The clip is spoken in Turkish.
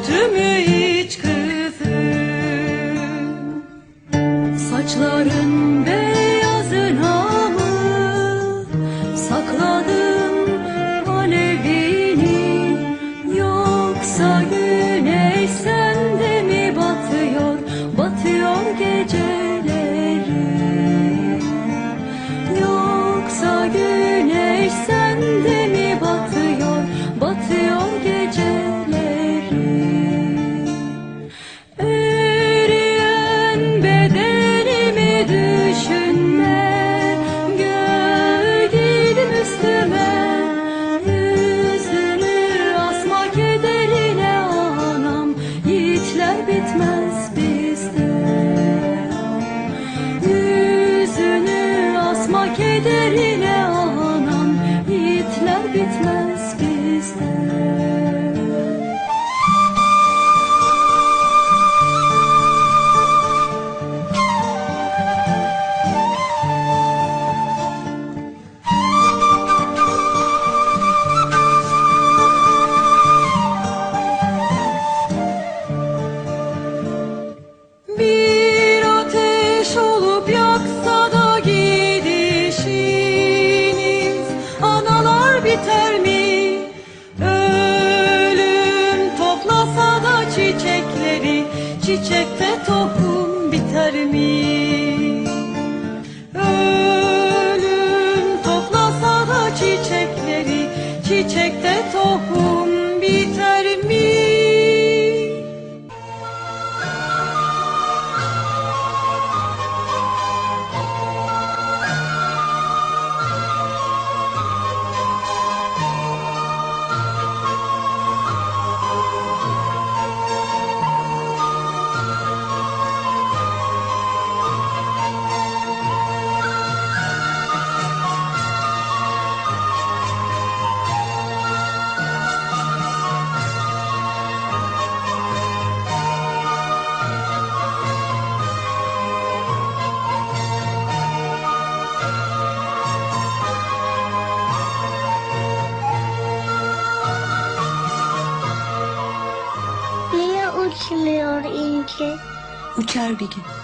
kötü mü hiç kızım? Saçları Số Açılıyor inci. Uçar bir gün.